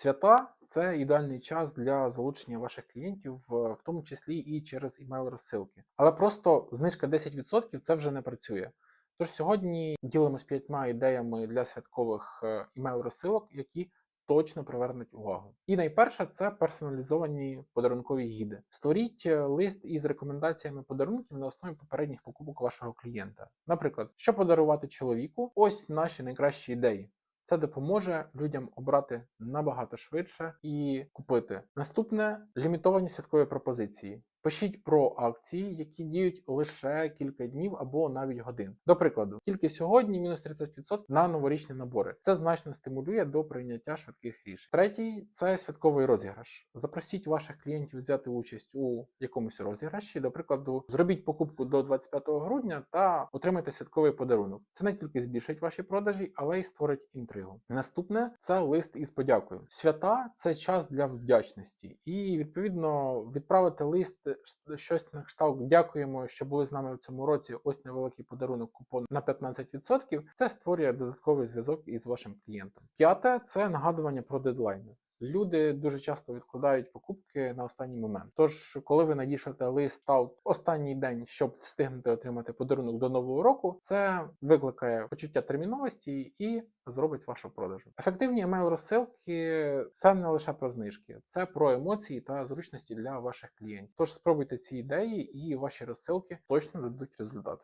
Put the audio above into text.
Свята це ідеальний час для залучення ваших клієнтів, в тому числі і через імейл розсилки. Але просто знижка 10% це вже не працює. Тож сьогодні ділимось п'ятьма ідеями для святкових е, імейл розсилок, які точно привернуть увагу. І найперше це персоналізовані подарункові гіди. Створіть е, лист із рекомендаціями подарунків на основі попередніх покупок вашого клієнта. Наприклад, що подарувати чоловіку? Ось наші найкращі ідеї. Це допоможе людям обрати набагато швидше і купити. Наступне лімітовані святкові пропозиції. Пишіть про акції, які діють лише кілька днів або навіть годин. До прикладу, тільки сьогодні мінус 30% на новорічні набори. Це значно стимулює до прийняття швидких рішень. Третій це святковий розіграш. Запросіть ваших клієнтів взяти участь у якомусь розіграші. До прикладу, зробіть покупку до 25 грудня та отримайте святковий подарунок. Це не тільки збільшить ваші продажі, але й створить інтригу. Наступне це лист із подякою. Свята це час для вдячності, і відповідно відправити лист щось на кшталт. Дякуємо, що були з нами в цьому році. Ось невеликий подарунок купон на 15%. Це створює додатковий зв'язок із вашим клієнтом. П'яте це нагадування про дедлайни. Люди дуже часто відкладають покупки на останній момент. Тож, коли ви надішлете лист в останній день, щоб встигнути отримати подарунок до нового року, це викликає почуття терміновості і зробить вашу продажу. Ефективні емейл розсилки це не лише про знижки, це про емоції та зручності для ваших клієнтів. Тож спробуйте ці ідеї, і ваші розсилки точно дадуть результат.